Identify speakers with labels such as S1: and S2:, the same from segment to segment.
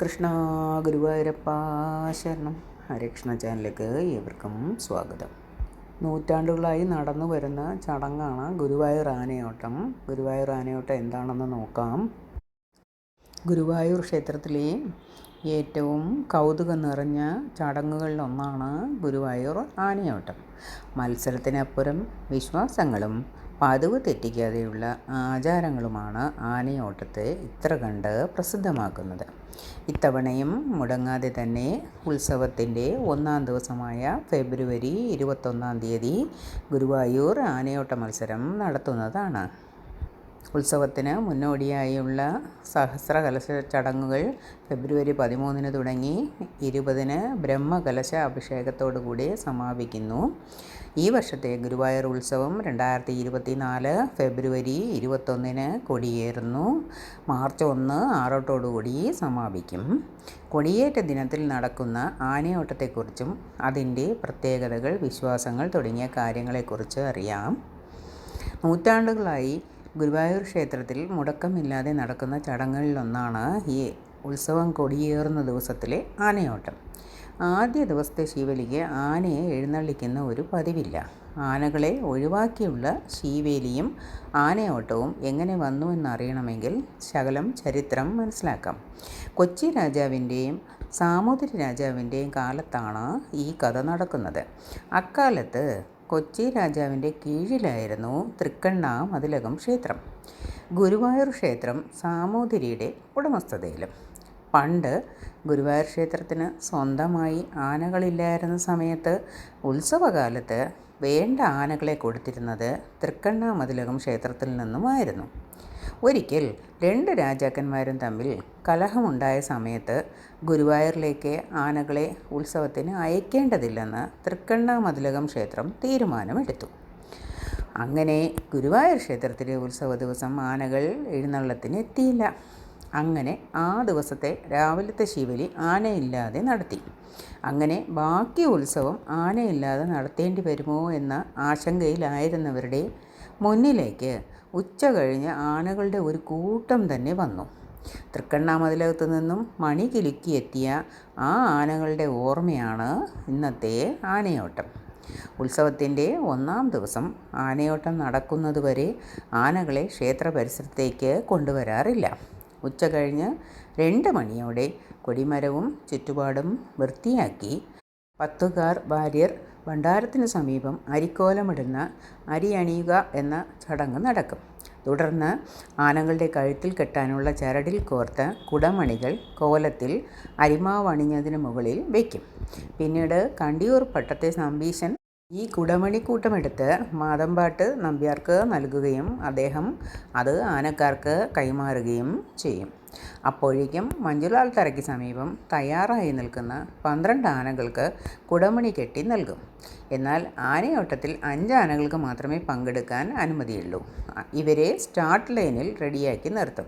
S1: കൃഷ്ണ ഗുരുവായൂരപ്പ ശരണം. ഹരകൃഷ്ണ ചാനലിലേക്ക് ഏവർക്കും സ്വാഗതം. നൂറ്റാണ്ടുകളായി നടന്നു വരുന്ന ചടങ്ങാണ് ഗുരുവായൂർ ആനയോട്ടം. ഗുരുവായൂർ ആനയോട്ടം എന്താണെന്ന് നോക്കാം. ഗുരുവായൂർ ക്ഷേത്രത്തിലെ ഏറ്റവും കൗതുകം നിറഞ്ഞ ചടങ്ങുകളിലൊന്നാണ് ഗുരുവായൂർ ആനയോട്ടം. മത്സരത്തിനപ്പുറം വിശ്വാസങ്ങളും പതിവ് തെറ്റിക്കാതെയുള്ള ആചാരങ്ങളുമാണ് ആനയോട്ടത്തെ ഇത്ര കണ്ട് പ്രസിദ്ധമാക്കുന്നത്. ഇത്തവണയും മുടങ്ങാതെ തന്നെ ഉത്സവത്തിന്റെ ഒന്നാം ദിവസമായ ഫെബ്രുവരി ഇരുപത്തൊന്നാം തീയതി ഗുരുവായൂർ ആനയോട്ട മത്സരം നടത്തുന്നതാണ്. ഉത്സവത്തിന് മുന്നോടിയായുള്ള സഹസ്ര കലശ ചടങ്ങുകൾ ഫെബ്രുവരി പതിമൂന്നിന് തുടങ്ങി ഇരുപതിന് ബ്രഹ്മകലശ അഭിഷേകത്തോടുകൂടി സമാപിക്കുന്നു. ഈ വർഷത്തെ ഗുരുവായൂർ ഉത്സവം രണ്ടായിരത്തി ഇരുപത്തി നാല് ഫെബ്രുവരി ഇരുപത്തൊന്നിന് കൊടിയേറുന്നു. മാർച്ച് ഒന്ന് ആറോട്ടോടുകൂടി സമാപിക്കും. കൊടിയേറ്റ ദിനത്തിൽ നടക്കുന്ന ആനയോട്ടത്തെക്കുറിച്ചും അതിന്റെ പ്രത്യേകതകൾ വിശ്വാസങ്ങൾ തുടങ്ങിയ കാര്യങ്ങളെക്കുറിച്ച് അറിയാം. നൂറ്റാണ്ടുകളായി ഗുരുവായൂർ ക്ഷേത്രത്തിൽ മുടക്കമില്ലാതെ നടക്കുന്ന ചടങ്ങുകളിലൊന്നാണ് ഈ ഉത്സവം കൊടിയേറുന്ന ദിവസത്തിലെ ആനയോട്ടം. ആദ്യ ദിവസത്തെ ശീവലിക്ക് ആനയെ എഴുന്നള്ളിക്കുന്ന ഒരു പതിവില്ല. ആനകളെ ഒഴിവാക്കിയുള്ള ശീവേലിയും ആനയോട്ടവും എങ്ങനെ വന്നു എന്നറിയണമെങ്കിൽ ശകലം ചരിത്രം മനസ്സിലാക്കാം. കൊച്ചി രാജാവിന്റെയും സാമൂതിരി രാജാവിന്റെയും കാലത്താണ് ഈ കഥ നടക്കുന്നത്. അക്കാലത്ത് കൊച്ചി രാജാവിന്റെ കീഴിലായിരുന്നു തൃക്കണ്ണ മതിലകം ക്ഷേത്രം. ഗുരുവായൂർ ക്ഷേത്രം സാമൂതിരിയുടെ ഉടമസ്ഥതയിലും. പണ്ട് ഗുരുവായൂർ ക്ഷേത്രത്തിന് സ്വന്തമായി ആനകളില്ലായിരുന്ന സമയത്ത് ഉത്സവകാലത്ത് വേണ്ട ആനകളെ കൊടുത്തിരുന്നത് തൃക്കണ്ണാമതിലകം ക്ഷേത്രത്തിൽ നിന്നുമായിരുന്നു. ഒരിക്കൽ രണ്ട് രാജാക്കന്മാരും തമ്മിൽ കലഹമുണ്ടായ സമയത്ത് ഗുരുവായൂരിലേക്ക് ആനകളെ ഉത്സവത്തിന് അയക്കേണ്ടതില്ലെന്ന് തൃക്കണ്ണ മതിലകം ക്ഷേത്രം തീരുമാനമെടുത്തു. അങ്ങനെ ഗുരുവായൂർ ക്ഷേത്രത്തിലെ ഉത്സവ ദിവസം ആനകൾ എഴുന്നള്ളത്തിന് എത്തിയില്ല. അങ്ങനെ ആ ദിവസത്തെ രാവിലത്തെ ശിവലി ആനയില്ലാതെ നടത്തി. അങ്ങനെ ബാക്കി ഉത്സവം ആനയില്ലാതെ നടത്തേണ്ടി വരുമോ എന്ന ആശങ്കയിലായിരുന്നവരുടെ മുന്നിലേക്ക് ഉച്ച കഴിഞ്ഞ് ആനകളുടെ ഒരു കൂട്ടം തന്നെ വന്നു. തൃക്കണ്ണാമതിലകത്തു നിന്നും മണി കിലുക്കിയെത്തിയ ആ ആനകളുടെ ഓർമ്മയാണ് ഇന്നത്തെ ആനയോട്ടം. ഉത്സവത്തിന്റെ ഒന്നാം ദിവസം ആനയോട്ടം നടക്കുന്നതുവരെ ആനകളെ ക്ഷേത്ര പരിസരത്തേക്ക് കൊണ്ടുവരാറില്ല. ഉച്ച കഴിഞ്ഞ് രണ്ട് മണിയോടെ കൊടിമരവും ചുറ്റുപാടും വൃത്തിയാക്കി പത്തുകാർ ഭാര്യർ ഭണ്ഡാരത്തിന് സമീപം അരിക്കോലമിടുന്ന അരി അണിയുക എന്ന ചടങ്ങ് നടക്കും. തുടർന്ന് ആനകളുടെ കഴുത്തിൽ കെട്ടാനുള്ള ചരടിൽ കോർത്ത കുടമണികൾ കോലത്തിൽ അരിമാവ് അണിഞ്ഞതിന് മുകളിൽ വയ്ക്കും. പിന്നീട് കണ്ടിയൂർ പട്ടത്തെ നമ്പീശൻ ഈ കുടമണിക്കൂട്ടമെടുത്ത് മാതമ്പാട്ട് നമ്പ്യാർക്ക് നൽകുകയും അദ്ദേഹം അത് ആനക്കാർക്ക് കൈമാറുകയും ചെയ്യും. അപ്പോഴേക്കും മഞ്ജുലാൽ തറയ്ക്ക് സമീപം തയ്യാറായി നിൽക്കുന്ന പന്ത്രണ്ട് ആനകൾക്ക് കുടമണി കെട്ടി നൽകും. എന്നാൽ ആനയോട്ടത്തിൽ അഞ്ച് ആനകൾക്ക് മാത്രമേ പങ്കെടുക്കാൻ അനുമതിയുള്ളൂ. ഇവരെ സ്റ്റാർട്ട് ലൈനിൽ റെഡിയാക്കി നിർത്തും.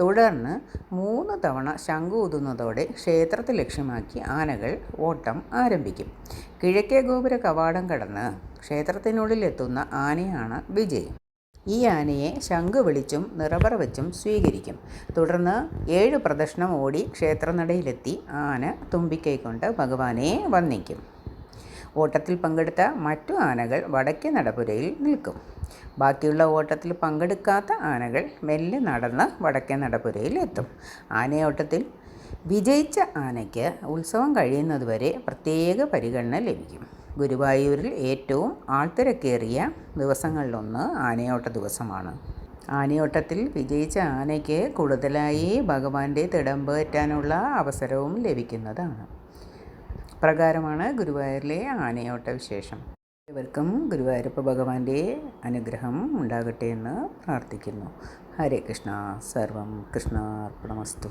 S1: തുടർന്ന് മൂന്ന് തവണ ശംഖു ഊതുന്നതോടെ ക്ഷേത്രത്തെ ലക്ഷ്യമാക്കി ആനകൾ ഓട്ടം ആരംഭിക്കും. കിഴക്കേ ഗോപുര കവാടം കടന്ന് ക്ഷേത്രത്തിനുള്ളിൽ എത്തുന്ന ആനയാണ് വിജയ്. ഈ ആനയെ ശംഖ് വിളിച്ചും നിറപറ വെച്ചും സ്വീകരിക്കും. തുടർന്ന് ഏഴ് പ്രദക്ഷിണം ഓടി ക്ഷേത്രനടയിലെത്തി ആന തുമ്പിക്കൈ കൊണ്ട് ഭഗവാനെ വന്ദിക്കും. ഓട്ടത്തിൽ പങ്കെടുത്ത മറ്റു ആനകൾ വടക്കേ നടപുരയിൽ നിൽക്കും. ബാക്കിയുള്ള ഓട്ടത്തിൽ പങ്കെടുക്കാത്ത ആനകൾ മെല്ലെ നടന്ന് വടക്കേ നടപുരയിൽ എത്തും. ആനയോട്ടത്തിൽ വിജയിച്ച ആനയ്ക്ക് ഉത്സവം കഴിയുന്നതുവരെ പ്രത്യേക പരിഗണന ലഭിക്കും. ഗുരുവായൂരിൽ ഏറ്റവും ആൾത്തിരക്കേറിയ ദിവസങ്ങളിലൊന്ന് ആനയോട്ട ദിവസമാണ്. ആനയോട്ടത്തിൽ വിജയിച്ച ആനയ്ക്ക് കൂടുതലായി ഭഗവാന്റെ തിടമ്പേറ്റാനുള്ള അവസരവും ലഭിക്കുന്നതാണ്. പ്രകാരമാണ് ഗുരുവായൂരിലെ ആനയോട്ട വിശേഷം. ഇവർക്കും ഗുരുവായൂരപ്പ ഭഗവാന്റെ അനുഗ്രഹം ഉണ്ടാകട്ടെ എന്ന് പ്രാർത്ഥിക്കുന്നു. ഹരേ കൃഷ്ണ. സർവം കൃഷ്ണാർപ്പണമസ്തു.